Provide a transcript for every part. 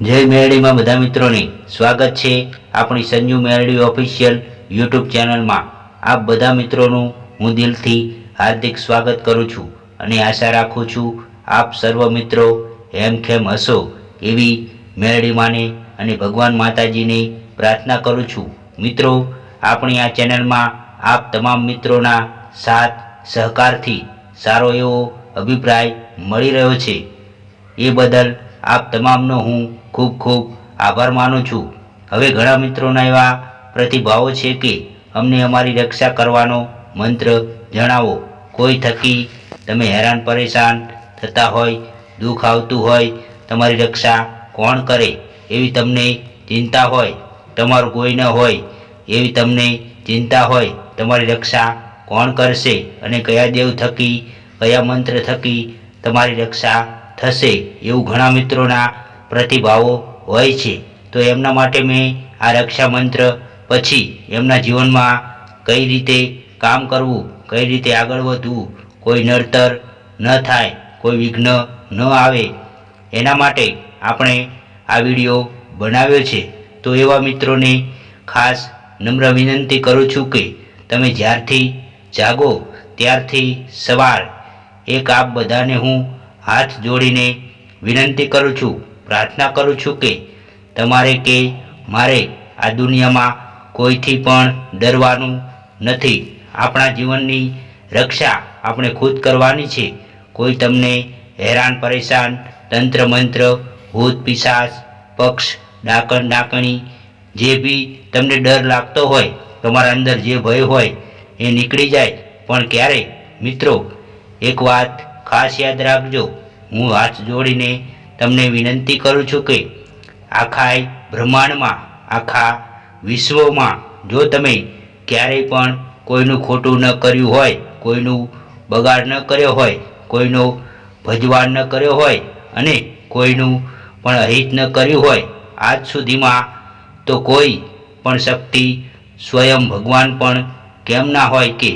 જય મેરડીમાં બધા મિત્રોને સ્વાગત છે આપણી સંજુ મેરડી ઓફિશિયલ યુટ્યુબ ચેનલમાં. આપ બધા મિત્રોનું હું દિલથી હાર્દિક સ્વાગત કરું છું અને આશા રાખું છું આપ સર્વ મિત્રો હેમખેમ હશો એવી મેરડી માને અને ભગવાન માતાજીને પ્રાર્થના કરું છું. મિત્રો, આપણી આ ચેનલમાં આપ તમામ મિત્રોના સાથ સહકારથી સારો એવો અભિપ્રાય મળી રહ્યો છે. એ બદલ આપ તમામનો હું ખૂબ ખૂબ આભાર માનું છું. હવે ઘણા મિત્રોના એવા પ્રતિભાવો છે કે અમને અમારી રક્ષા કરવાનો મંત્ર જણાવો. કોઈ થકી તમે હેરાન પરેશાન થતા હોય, દુઃખ આવતું હોય, તમારી રક્ષા કોણ કરે એવી તમને ચિંતા હોય, તમારું કોઈ ન હોય એવી તમને ચિંતા હોય, તમારી રક્ષા કોણ કરશે અને કયા દેવ થકી, કયા મંત્ર થકી તમારી રક્ષા થશે એવું ઘણા મિત્રોના પ્રતિભાવો હોય છે. તો એમના માટે મેં આ રક્ષા મંત્ર પછી એમના જીવનમાં કઈ રીતે કામ કરવું, કઈ રીતે આગળ વધવું, કોઈ નડતર ન થાય, કોઈ વિઘ્ન ન આવે, એના માટે આપણે આ વીડિયો બનાવ્યો છે. તો એવા મિત્રોને ખાસ નમ્ર વિનંતી કરું છું કે તમે જ્યારથી જાગો, ત્યારથી સવાર એક આપ બધાને હું હાથ જોડીને વિનંતી કરું છું, પ્રાર્થના કરું છું કે તમારે કે મારે આ દુનિયામાં કોઈથી પણ ડરવાનું નથી. આપણા જીવનની રક્ષા આપણે ખુદ કરવાની છે. કોઈ તમને હેરાન, પરેશાન, તંત્ર, મંત્ર, ભૂત, પિશાચ, પક્ષ, ડાકણ, ડાકણી, જે બી તમને ડર લાગતો હોય, તમારા અંદર જે ભય હોય, એ નીકળી જાય. પણ ક્યારે? મિત્રો, એક વાત ખાસ યાદ રાખજો. હું હાથ જોડીને તમને વિનંતી કરું છું કે આખા બ્રહ્માંડમાં, આખા વિશ્વમાં જો તમે ક્યારેય પણ કોઈનું ખોટું ન કર્યું હોય, કોઈનું બગાડ ન કર્યો હોય, કોઈનો ભજવાડ ન કર્યો હોય અને કોઈનું પણ અહિત ન કર્યું હોય, આજ સુધીમાં તો કોઈ પણ શક્તિ સ્વયં ભગવાન પણ કેમ ના હોય કે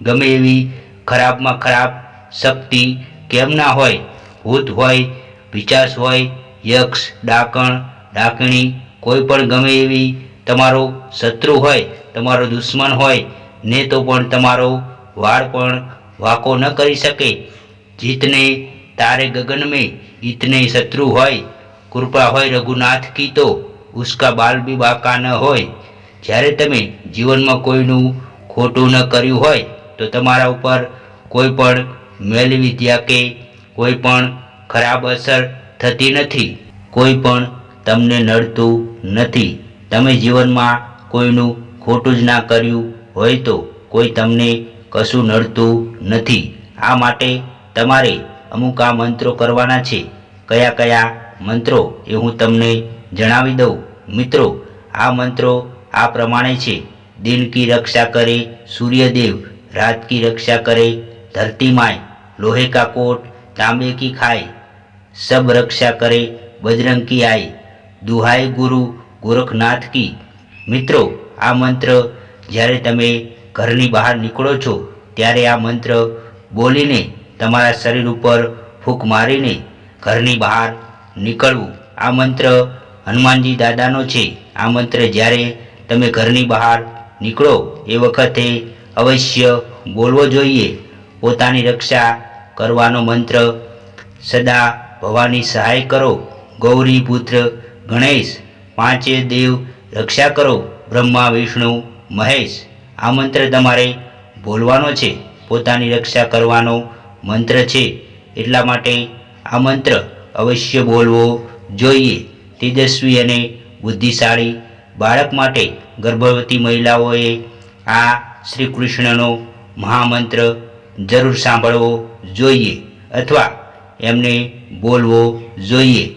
ગમે એવી ખરાબમાં ખરાબ શક્તિ કેમ ના હોય? ભૂત હોય વિચાસ હોય, યક્ષ, ડાકણ, ડાકણી, કોઈ પણ ગમે એવી તમારો શત્રુ હોય, તમારો દુશ્મન હોય, ને તો પણ તમારો વાળ પણ વાકો ન કરી શકે. જીતને તારે ગગન મેં ઇતને શત્રુ હોય. કૃપા હોય રઘુનાથ કી તો, ઉસકા બાલ બી બાકા ન હોય. જ્યારે તમે જીવનમાં કોઈનું ખોટું ન કર્યું હોય, તો તમારા ઉપર કોઈ પણ મેલી વિદ્યા કે કોઈ પણ ખરાબ અસર થતી નથી. કોઈ પણ તમને નડતું નથી. તમે જીવનમાં કોઈનું ખોટું જ ના કર્યું હોય તો કોઈ તમને કશું નડતું નથી. આ માટે તમારે અમુક આ મંત્રો કરવાના છે. કયા કયા મંત્રો એ હું તમને જણાવી દઉં. મિત્રો, આ મંત્રો આ પ્રમાણે છે. દિન કી રક્ષા કરે, સૂર્યદેવ રાત કી રક્ષા કરે ધરતી માય, લોહે કા કોટ, તાંબે કી ખાય. સબ રક્ષા કરે બજરંગ કી આય. દુહાય ગુરુ ગોરખનાથ કી. મિત્રો, આ મંત્ર જ્યારે તમે ઘરની બહાર નીકળો છો, ત્યારે આ મંત્ર બોલીને તમારા શરીર ઉપર ફૂંક મારીને ઘરની બહાર નીકળવું. આ મંત્ર હનુમાનજી દાદાનો છે. આ મંત્ર જ્યારે તમે ઘરની બહાર નીકળો, એ વખતે અવશ્ય બોલવો જોઈએ. પોતાની રક્ષા કરવાનો મંત્ર, સદા ભવાની સહાય કરો, ગૌરી પુત્ર ગણેશ, પાંચે દેવ રક્ષા કરો, બ્રહ્મા, વિષ્ણુ, મહેશ. આ મંત્ર તમારે બોલવાનો છે, પોતાની રક્ષા કરવાનો મંત્ર છે. એટલા માટે આ મંત્ર અવશ્ય બોલવો જોઈએ. તેજસ્વી અને બુદ્ધિશાળી બાળક માટે ગર્ભવતી મહિલાઓએ આ શ્રી કૃષ્ણનો મહામંત્ર જરૂર સાંભળવો જોઈએ અથવા એમને બોલવો જોઈએ.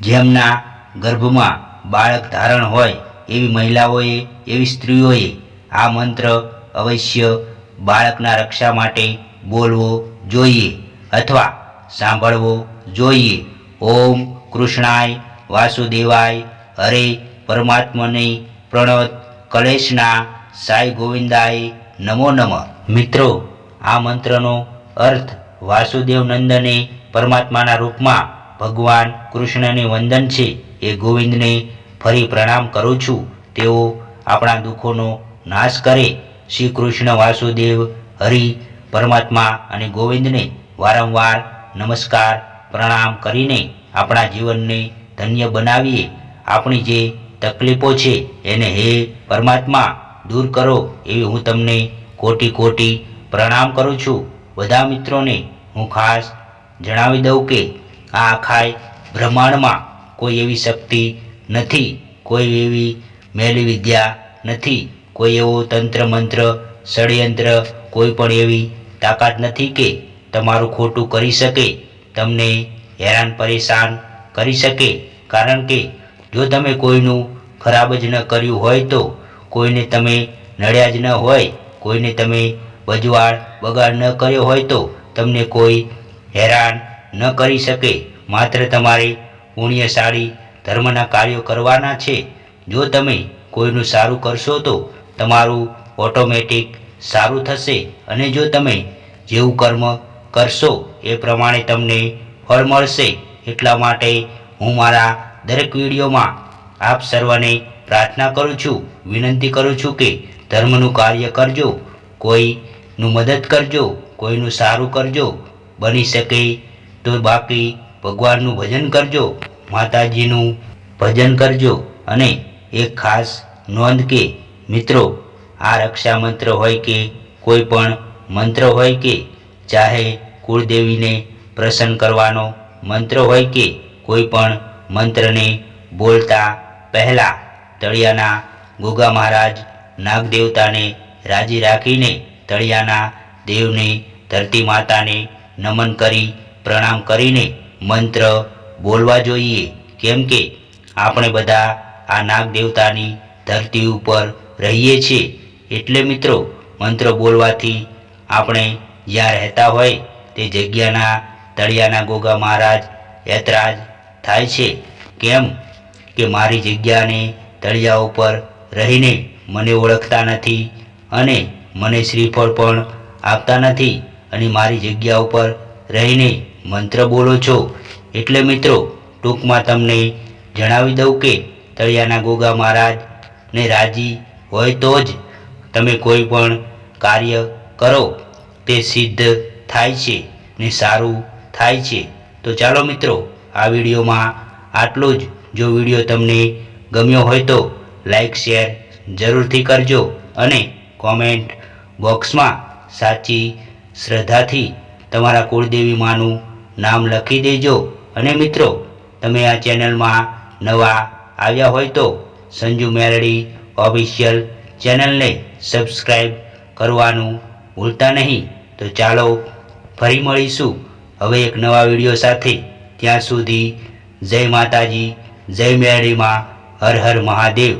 જેમના ગર્ભમાં બાળક ધારણ હોય એવી મહિલાઓએ, એવી સ્ત્રીઓએ આ મંત્ર અવશ્ય બાળકના રક્ષા માટે બોલવો જોઈએ અથવા સાંભળવો જોઈએ. ઓમ કૃષ્ણાય વાસુદેવાય. હરે પરમાત્મને પ્રણત કલેશના સાઈ ગોવિંદાય નમો નમઃ. મિત્રો આ મંત્રનો અર્થ વાસુદેવ નંદને પરમાત્માના રૂપમાં ભગવાન કૃષ્ણને વંદન છે એ ગોવિંદને ફરી પ્રણામ કરું છું. તેઓ આપણા દુઃખોનો નાશ કરે. શ્રી કૃષ્ણ વાસુદેવ, હરિ, પરમાત્મા અને ગોવિંદને વારંવાર નમસ્કાર, પ્રણામ કરીને આપણા જીવનને ધન્ય બનાવીએ. આપણી જે તકલીફો છે એને હે પરમાત્મા, દૂર કરો એવી હું તમને કોટી કોટી પ્રણામ કરું છું. બધા મિત્રોને હું ખાસ જણાવી દઉં કે આ આખાય બ્રહ્માંડમાં કોઈ એવી શક્તિ નથી, કોઈ એવી મેલી વિદ્યા નથી, કોઈ એવો તંત્ર મંત્ર, ષડયંત્ર, કોઈ પણ એવી તાકાત નથી કે તમારું ખોટું કરી શકે, તમને હેરાન પરેશાન કરી શકે. કારણ કે જો તમે કોઈનું ખરાબ જ ન કર્યું હોય તો કોઈને તમે નડ્યા જ ન હોય, કોઈને તમે બજવાડ બગાડ ન કર્યો હોય તો તમને કોઈ હેરાન ન કરી શકે. માત્ર તમારે પુણ્યશાળી ધર્મના કાર્યો કરવાના છે. જો તમે કોઈનું સારું કરશો તો તમારું ઓટોમેટિક સારું થશે અને જો તમે જેવું કર્મ કરશો એ પ્રમાણે તમને ફળ મળશે. એટલા માટે હું મારા દરેક વિડીયોમાં આપ સર્વને પ્રાર્થના કરું છું, વિનંતી કરું છું કે ધર્મનું કાર્ય કરજો. કોઈનું મદદ કરજો, કોઈનું સારું કરજો, બની શકે તો બાકી ભગવાનનું ભજન કરજો, માતાજીનું ભજન કરજો. અને એક ખાસ નોંધ કે મિત્રો, આ રક્ષા મંત્ર હોય કે કોઈ પણ મંત્ર હોય કે ચાહે કુળદેવીને પ્રસન્ન કરવાનો મંત્ર હોય કે કોઈ પણ મંત્રને બોલતા પહેલાં તળિયાના ગોગા મહારાજ નાગદેવતાને રાજી રાખીને તળિયાના દેવને, ધરતી માતાને નમન કરી, પ્રણામ કરીને મંત્ર બોલવા જોઈએ. કેમ કે આપણે બધા આ નાગ દેવતાની ધરતી ઉપર રહીએ છીએ. એટલે મિત્રો, મંત્ર બોલવાથી આપણે જ્યાં રહેતા હોય તે જગ્યાના તળિયાના ગોગા મહારાજ યતરાજ થાય છે. કેમ કે મારી જગ્યાને તળિયા ઉપર રહીને મને ઓળખતા નથી. અને મને શ્રીફળ પણ આપતા નથી અને મારી જગ્યા ઉપર રહીને મંત્ર બોલો છો. એટલે મિત્રો, ટૂંકમાં તમને જણાવી દઉં કે તળિયાના ગોગા મહારાજ ને રાજી હોય તો જ તમે કોઈ પણ કાર્ય કરો. તે સિદ્ધ થાય છે ને સારું થાય છે. તો ચાલો મિત્રો, આ વિડીયોમાં આટલું જ. જો વીડિયો તમને ગમ્યો હોય તો લાઈક, શેર જરૂરથી કરજો અને કોમેન્ટ બોક્સમાં સાચી શ્રદ્ધાથી તમારા કુળદેવી માનું નામ લખી દેજો. અને મિત્રો, તમે આ ચેનલમાં નવા આવ્યા હોય તો સંજુ મેરડી ઓફિશિયલ ચેનલને સબસ્ક્રાઈબ કરવાનું ભૂલતા નહીં. તો ચાલો ફરી મળીશું. હવે એક નવા વીડિયો સાથે. ત્યાં સુધી જય માતાજી, જય મેરડીમાં, હર હર મહાદેવ.